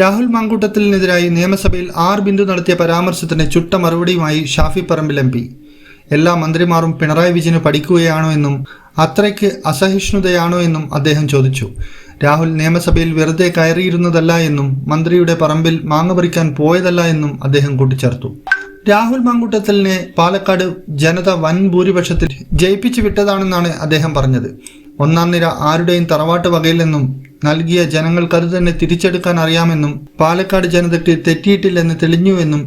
രാഹുൽ മാങ്കൂട്ടത്തിനെതിരായി നിയമസഭയിൽ ആർ ബിന്ദു നടത്തിയ പരാമർശത്തിന് ചുട്ട മറുപടിയുമായി ഷാഫി പറമ്പിൽ എം പി. എല്ലാ മന്ത്രിമാരും പിണറായി വിജയന് പഠിക്കുകയാണോ എന്നും അത്രയ്ക്ക് അസഹിഷ്ണുതയാണോ എന്നും അദ്ദേഹം ചോദിച്ചു. രാഹുൽ നിയമസഭയിൽ വെറുതെ കയറിയിരുന്നതല്ല എന്നും മന്ത്രിയുടെ പറമ്പിൽ മാങ്ങ പറിക്കാൻ പോയതല്ല എന്നും അദ്ദേഹം കൂട്ടിച്ചേർത്തു. രാഹുൽ മാങ്കൂട്ടത്തലിനെ പാലക്കാട് ജനത വൻ ഭൂരിപക്ഷത്തിൽ ജയിപ്പിച്ചു വിട്ടതാണെന്നാണ് അദ്ദേഹം പറഞ്ഞത്. ഒന്നാം നിര ആരുടെയും തറവാട്ട് വകയില്ലെന്നും നൽകിയ ജനങ്ങൾക്കത് തന്നെ തിരിച്ചെടുക്കാൻ അറിയാമെന്നും പാലക്കാട് ജനതയ്ക്ക് തെറ്റിയിട്ടില്ലെന്ന് തെളിഞ്ഞുവെന്നും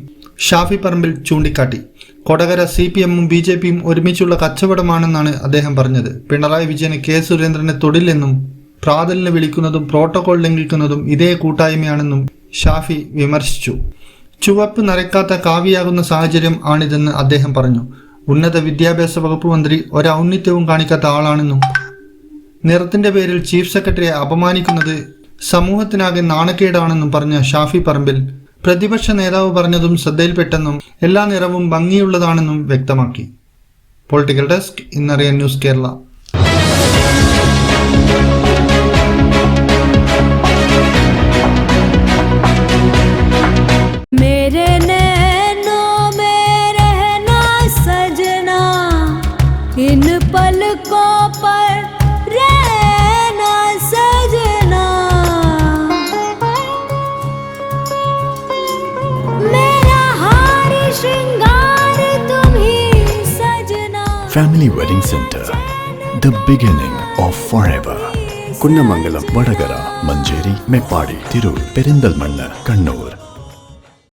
ഷാഫി പറമ്പിൽ ചൂണ്ടിക്കാട്ടി. കൊടകര സി പി എമ്മും ബി ജെ പിയും ഒരുമിച്ചുള്ള കച്ചവടമാണെന്നാണ് അദ്ദേഹം പറഞ്ഞത്. പിണറായി വിജയന് കെ സുരേന്ദ്രനെ തൊടില്ലെന്നും പ്രാതലിനെ വിളിക്കുന്നതും പ്രോട്ടോകോൾ ലംഘിക്കുന്നതും ഇതേ കൂട്ടായ്മയാണെന്നും ഷാഫി വിമർശിച്ചു. ചുവപ്പ് നരക്കാത്ത കാവിയാകുന്ന സാഹചര്യം ആണിതെന്ന് അദ്ദേഹം പറഞ്ഞു. ഉന്നത വിദ്യാഭ്യാസ വകുപ്പ് മന്ത്രി ഒരൗന്നിത്യവും കാണിക്കാത്ത ആളാണെന്നും നിറത്തിന്റെ പേരിൽ ചീഫ് സെക്രട്ടറിയെ അപമാനിക്കുന്നത് സമൂഹത്തിനാകെ നാണക്കേടാണെന്നും പറഞ്ഞ ഷാഫി പറമ്പിൽ പ്രതിപക്ഷ നേതാവ് പറഞ്ഞതും ശ്രദ്ധയിൽപ്പെട്ടെന്നും എല്ലാ നിറവും ഭംഗിയുള്ളതാണെന്നും വ്യക്തമാക്കി പൊളിറ്റിക്കൽ ഡെസ്ക് ഇന്നറിയാൻ ന്യൂസ് കേരള मेरे नैनों में रहना सजना इन पलकों पर Family Wedding Center, the beginning of forever. Kunnamangalam Vadakara Manjeri മെപ്പാടി Tirur Perinthalmanna Kannur